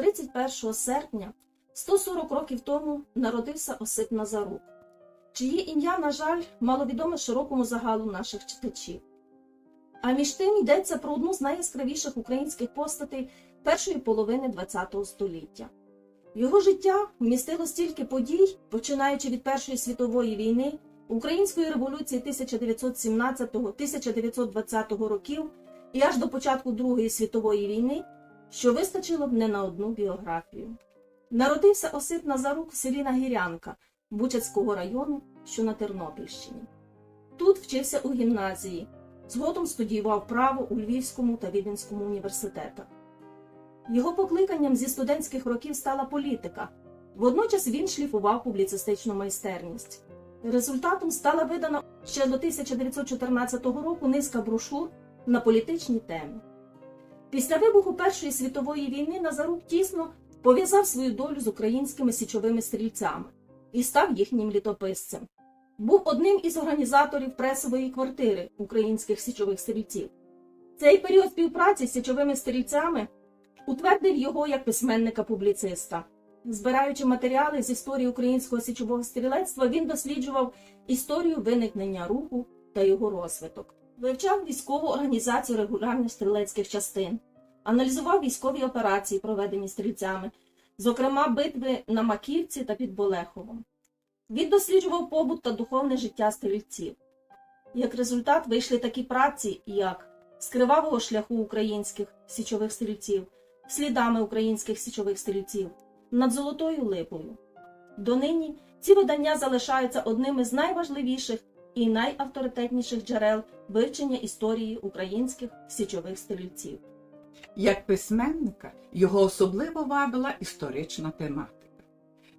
31 серпня 140 років тому народився Осип Назарук, чиє ім'я, на жаль, маловідоме широкому загалу наших читачів. А між тим йдеться про одну з найяскравіших українських постатей першої половини ХХ століття. Його життя вмістило стільки подій, починаючи від Першої світової війни, Української революції 1917-1920 років і аж до початку Другої світової війни, що вистачило б не на одну біографію. Народився Осип Назарук в селі Нагірянка Бучацького району, що на Тернопільщині. Тут вчився у гімназії, згодом студіював право у Львівському та Віденському університетах. Його покликанням зі студентських років стала політика. Водночас він шліфував публіцистичну майстерність. Результатом стала видана ще до 1914 року низка брошур на політичні теми. Після вибуху Першої світової війни Назарук тісно пов'язав свою долю з українськими січовими стрільцями і став їхнім літописцем. Був одним із організаторів пресової квартири українських січових стрільців. Цей період співпраці з січовими стрільцями утвердив його як письменника-публіциста. Збираючи матеріали з історії українського січового стрілецтва, він досліджував історію виникнення руху та його розвиток, вивчав військову організацію регулярних стрілецьких частин, аналізував військові операції, проведені стрільцями, зокрема битви на Маківці та під Болеховом. Він досліджував побут та духовне життя стрільців. Як результат вийшли такі праці, як з кривавого шляху українських січових стрільців, слідами українських січових стрільців, над Золотою Липою. Донині ці видання залишаються одним із найважливіших і найавторитетніших джерел вивчення історії українських січових стрільців. Як письменника його особливо вабила історична тематика.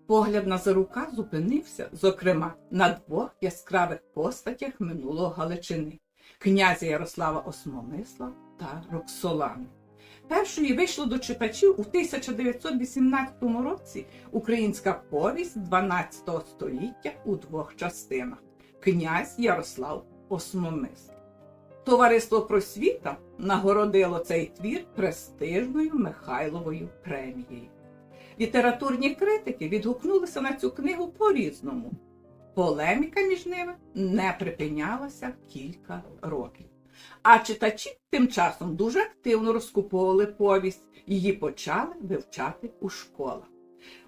Погляд Назарука зупинився, зокрема, на двох яскравих постатях минулого Галичини князя Ярослава Осмомисла та Роксолани. Першої вийшло до читачів у 1918 році українська повість 12 століття у двох частинах Князь Ярослав Осмомисл. Товариство просвіта нагородило цей твір престижною Михайловою премією. Літературні критики відгукнулися на цю книгу по-різному. Полеміка між ними не припинялася кілька років. А читачі тим часом дуже активно розкуповували повість, її почали вивчати у школах.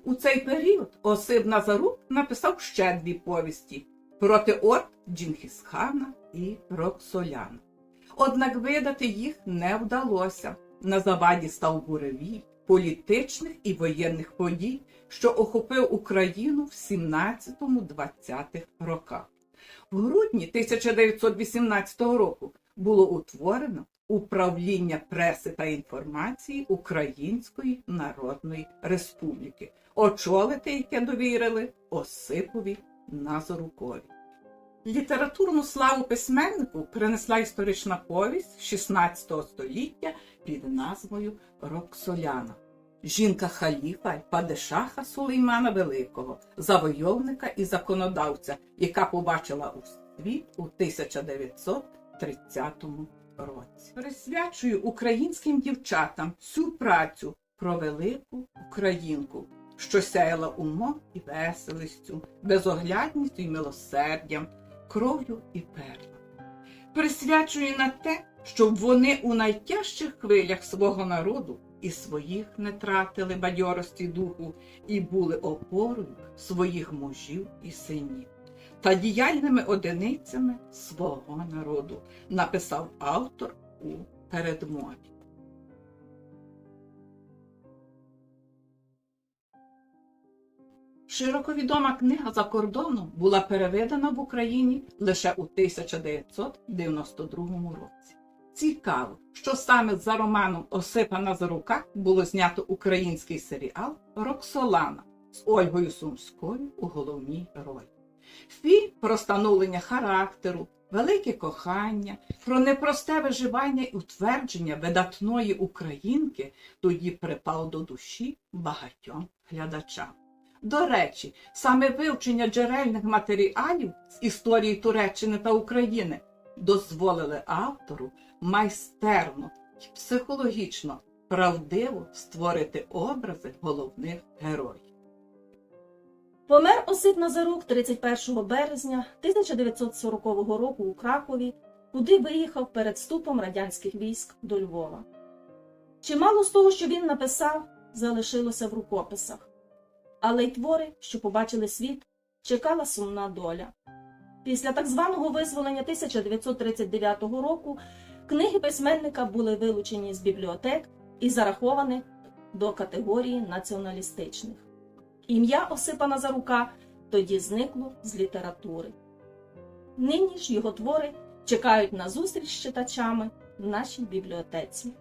У цей період Осип Назарук написав ще дві повісті проти орд Джінгісхана і Роксоляна. Однак видати їх не вдалося. На заваді став буревій політичних і воєнних подій, що охопив Україну в 17-20 роках. В грудні 1918 року було утворено управління преси та інформації Української Народної Республіки, очолити яке довірили Осипові Назарукові. Літературну славу письменнику принесла історична повість 16 століття під назвою Роксоляна. Жінка халіфа й падишаха Сулеймана Великого, завойовника і законодавця, яка побачила у світ у 1930 році. Присвячую українським дівчатам всю працю про велику українку, що сяяла умом і веселістю, безоглядністю і милосердям, кров'ю і перлом. Присвячую на те, щоб вони у найтяжчих хвилях свого народу і своїх не тратили бадьорості духу і були опорою своїх мужів і синів. Та діяльними одиницями свого народу, написав автор у передмові. Широко відома книга за кордоном була переведена в Україні лише у 1992 році. Цікаво, що саме за романом Осипа Назарука було знято український серіал Роксолана з Ольгою Сумською у головній ролі. Фільм про становлення характеру, велике кохання, про непросте виживання і утвердження видатної українки тоді припав до душі багатьом глядачам. До речі, саме вивчення джерельних матеріалів з історії Туреччини та України дозволили автору майстерно і психологічно правдиво створити образи головних героїв. Помер Осип Назарук 31 березня 1940 року у Кракові, куди виїхав перед вступом радянських військ до Львова. Чимало з того, що він написав, залишилося в рукописах, але й твори, що побачили світ, чекала сумна доля. Після так званого визволення 1939 року книги письменника були вилучені з бібліотек і зараховані до категорії націоналістичних. Ім'я Осипа Назарука тоді зникло з літератури. Нині ж його твори чекають на зустріч з читачами в нашій бібліотеці.